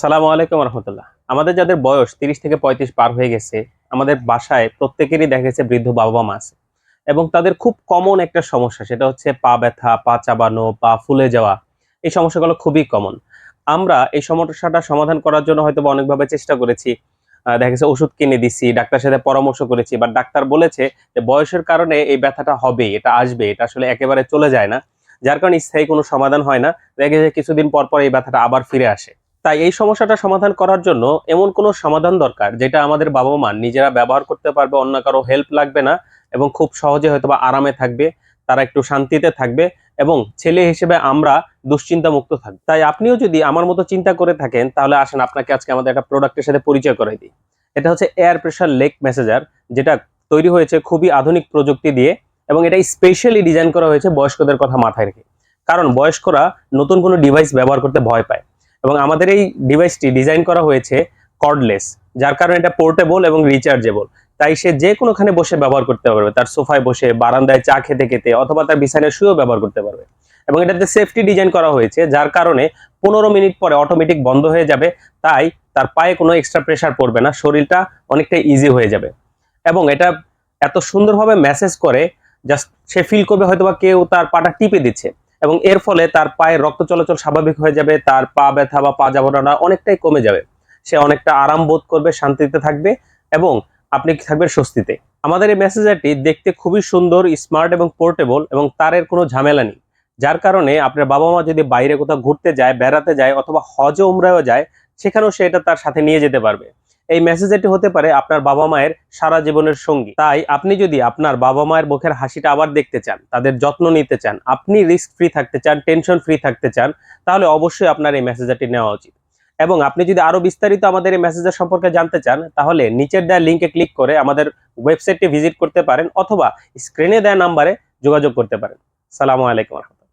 সালামু আলাইকুম রহমতুল্লাহ। আমাদের যাদের বয়স তিরিশ থেকে পঁয়ত্রিশ পার হয়ে গেছে, আমাদের বাসায় প্রত্যেকেরই দেখা গেছে বৃদ্ধ বাবা মা আছে এবং তাদের খুব কমন একটা সমস্যা, সেটা হচ্ছে পা ব্যথা, পা চাবানো, পা ফুলে যাওয়া, এই সমস্যাগুলো খুবই কমন আমরা এই সমস্যাটা সমাধান করার জন্য হয়তো অনেকভাবে চেষ্টা করেছি। দেখা গেছে ওষুধ কিনে দিচ্ছি ডাক্তার সাথে পরামর্শ করেছি বা ডাক্তার বলেছে যে বয়সের কারণে এই ব্যথাটা হবে, এটা আসবে, এটা আসলে একেবারে চলে যায় না। যার কারণে স্থায়ী কোনো সমাধান হয় না। দেখা যায় কিছুদিন পর পর এই ব্যথাটা আবার ফিরে আসে। তাই এই সমস্যাটা সমাধান করার জন্য এমন কোনো সমাধান দরকার যেটা আমাদের বাবা মা নিজেরা ব্যবহার করতে পারবে, অন্য কারও হেল্প লাগবে না এবং খুব সহজে হয়তো বা আরামে থাকবে, তারা একটু শান্তিতে থাকবে এবং ছেলে হিসেবে আমরা দুশ্চিন্তা মুক্ত থাকব। তাই আপনিও যদি আমার মতো চিন্তা করে থাকেন, তাহলে আসেন আপনাকে আজকে আমাদের একটা প্রোডাক্টের সাথে পরিচয় করে দিই। এটা হচ্ছে এয়ার প্রেশার লেক মেসেজার যেটা তৈরি হয়েছে খুবই আধুনিক প্রযুক্তি দিয়ে এবং এটা স্পেশালি ডিজাইন করা হয়েছে বয়স্কদের কথা মাথায় রেখে। কারণ বয়স্করা নতুন কোনো ডিভাইস ব্যবহার করতে ভয় পায়। এবং আমাদের এই ডিভাইসটি ডিজাইন করা হয়েছে কর্ডলেস যার কারণে এটা পোর্টেবল এবং রিচার্জেবল তাই সে যে কোনোখানে বসে ব্যবহার করতে পারবে, তার সোফায় বসে, বারান্দায় চা খেতে খেতে অথবা তার বিছানায় শুয়েও ব্যবহার করতে পারবে। এবং এটাতে সেফটি ডিজাইন করা হয়েছে, যার কারণে পনেরো মিনিট পরে অটোমেটিক বন্ধ হয়ে যাবে, তাই তার পায়ে কোনো এক্সট্রা প্রেশার পড়বে না, শরীরটা অনেকটা ইজি হয়ে যাবে। এবং এটা এত সুন্দরভাবে মেসেজ করে জাস্ট সে ফিল করবে হয়তোবা কেউ তার পাটা টিপে দিচ্ছে। এবং এর ফলে তার পায়ের রক্ত চলাচল স্বাভাবিক হয়ে যাবে, তার পা ব্যথা বা পা যাবনা অনেকটাই কমে যাবে। সে অনেকটা আরাম বোধ করবে, শান্তিতে থাকবে এবং আপনি থাকবেন স্বস্তিতে। আমাদের এই মেসেজারটি দেখতে খুবই সুন্দর, স্মার্ট এবং পোর্টেবল এবং তারের কোনো ঝামেলা নেই। যার কারণে আপনার বাবা মা যদি বাইরে কোথাও ঘুরতে যায়, বেড়াতে যায় অথবা হজে, উমরায়ও যায় সেখানেও সে এটা তার সাথে নিয়ে যেতে পারবে। এই মেসেজারটি হতে পারে আপনার বাবা মায়ের সারা জীবনের সঙ্গী। তাই আপনি যদি আপনার বাবা মায়ের মুখের হাসিটা আবার দেখতে চান, তাদের যত্ন নিতে চান, আপনি রিস্ক ফ্রি থাকতে চান টেনশন ফ্রি থাকতে চান, তাহলে অবশ্যই আপনার এই মেসেজারটি নেওয়া উচিত। এবং আপনি যদি আরও বিস্তারিত আমাদের এই মেসেজার সম্পর্কে জানতে চান, তাহলে নিচের দেওয়া লিঙ্কে ক্লিক করে আমাদের ওয়েবসাইটটি ভিজিট করতে পারেন অথবা স্ক্রিনে দেওয়া নাম্বারে যোগাযোগ করতে পারেন। সালামু আলাইকুম।